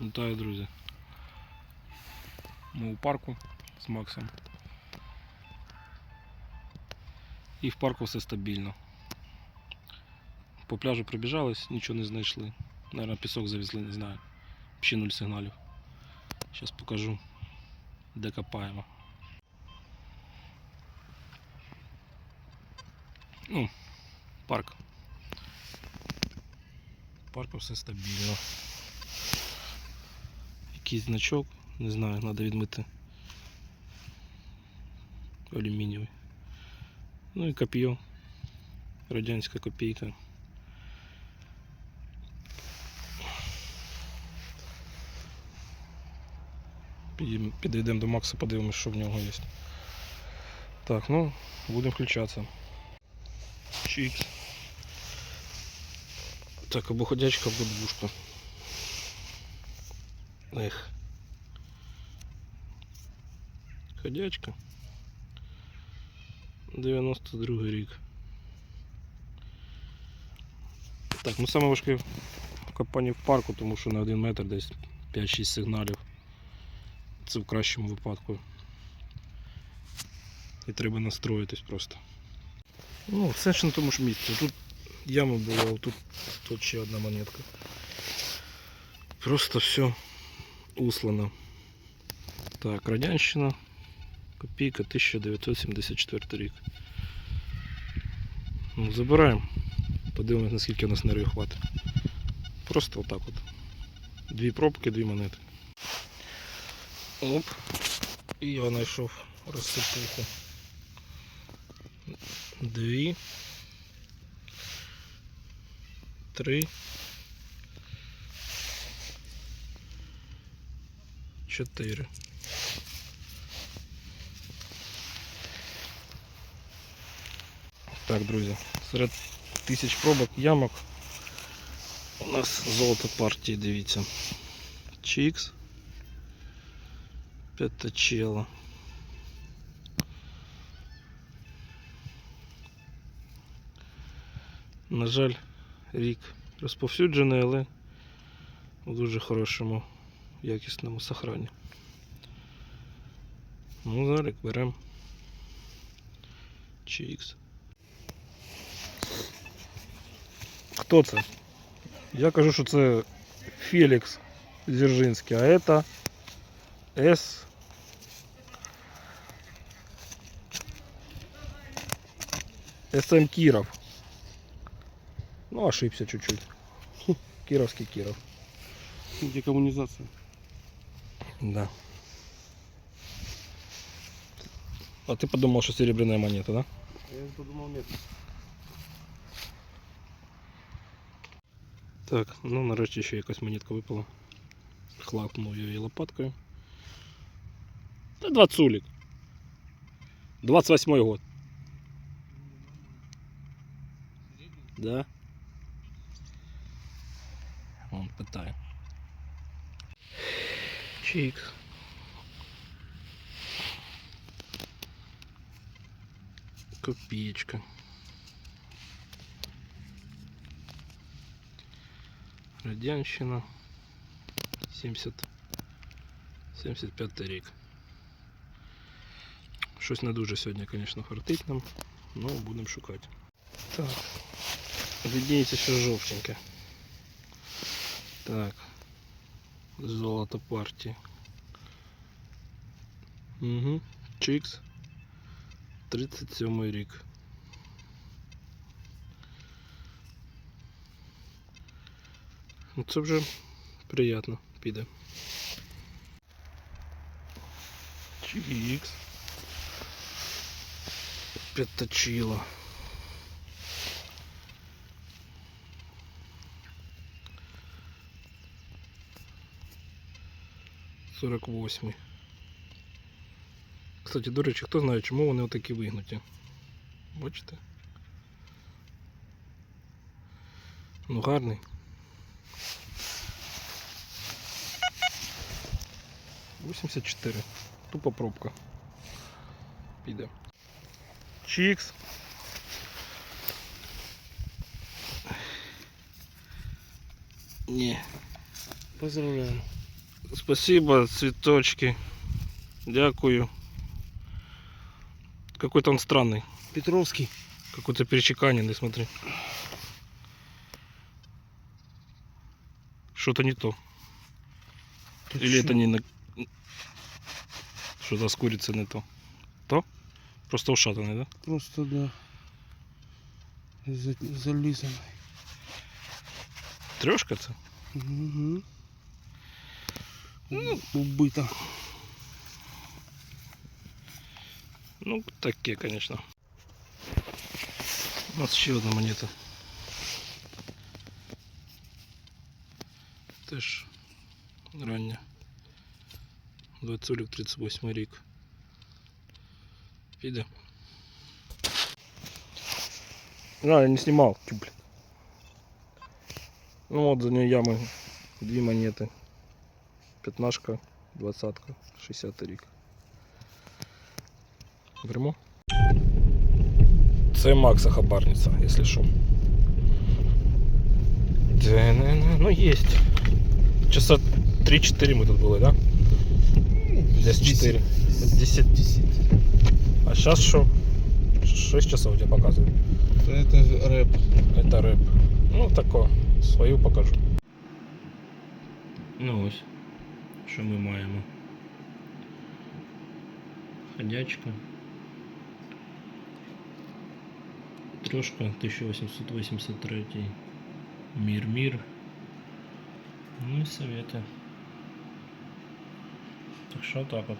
Вітаю, друзі. Ми у парку з Максом. І в парку все стабільно. По пляжу пробіжались, нічого не знайшли. Наверно, пісок завезли, не знаю. Ще нуль сигналів. Зараз покажу, де копаємо. Ну, парк. В парку все стабільно. Якийсь значок, не знаю, треба відмити алюмінієвий. Ну і коп'є. Радянська копійка. Підійдемо- Підійдемо до Макса, подивимось, що в нього є. Так, ну, будемо включатися. Чікс. Так, або ходячка, або двушка. Ех. Ходячка. 92 рік. Так, ну саме важке копання в парку, тому що на один метр десь 5-6 сигналів. Це в кращому випадку. І треба настроїтись просто. Ну, все ж на тому ж місці. Тут яма була, а тут, тут ще одна монетка. Просто все услано. Так, Радянщина. Копійка 1974 рік. Ну, забираємо. Подивимось, наскільки у нас нервів хватить. Просто отак от. Дві пробки, дві монети. Оп. І я знайшов розсипуху. Дві. Три. Чотири. Так, друзі, серед тисяч пробок ямок у нас золото партії, дивіться. Чікс. П'ятачело. На жаль, рік розповсюджений, але у дуже хорошому якісному сохрані. Ну, зараз беремо Чікс. Хто це? Я кажу, що це Фелікс Дзержинський, а це С. СМ Киров. Ну, ошибся чуть-чуть. Кировский Киров. Декоммунизация. Да. А ты подумал, что серебряная монета, да? Я подумал, нет. Так, ну нарешті ще якась монетка випала. Хлапнув я її лопаткою. Та два цулік. 28 год. Да? Он питає. Чик. Копеечка. Радянщина. 70. 75 рік. Щось не дуже сьогодні, звісно, фартить нам, але будемо шукати. Так. Видніється що жовтеньке. Так. золото партії. Угу. Чикс. 37 рік. Ну, це вже приємно піде. Чикс. П'яточило. 48. Кстати, до речі, хто знає, чому вони отакі вигнуті. Бачите? Ну гарний. Вісімдесят чотири. Тупа пробка. Піде. Чікс. Ні. Поздравляю. Спасибо, цветочки. Дякую. Какой-то он странный. Петровский. Какой-то перечеканенный, смотри. Что-то не то. Ты Или чё? это не на... Что-то с курицей не то. То? Просто ушатанный, да? Просто, да. За- зализанный. Трешка это? Угу. Убыто. Ну, такие, конечно. У нас еще одна монета. Теж рання. 2038 рік. Піде. А, я не снимал. Тю, блин. Ну вот за нее ямы. Две монеты. Пятнашка, двадцатка, 60 рік. Беремо. Це Макса хабарниця, якщо що. Де-не-не, Ну есть. Часа 3-4 ми тут були, да? Десь 4. 10. 10. А сейчас що? 6 часов тебе показує. Это рэп. Это рэп. Ну тако, свою покажу. Ну ось, що ми маємо. Ходячка. Трошка 1883. Мир, мир. Ну і совети. Так що так от.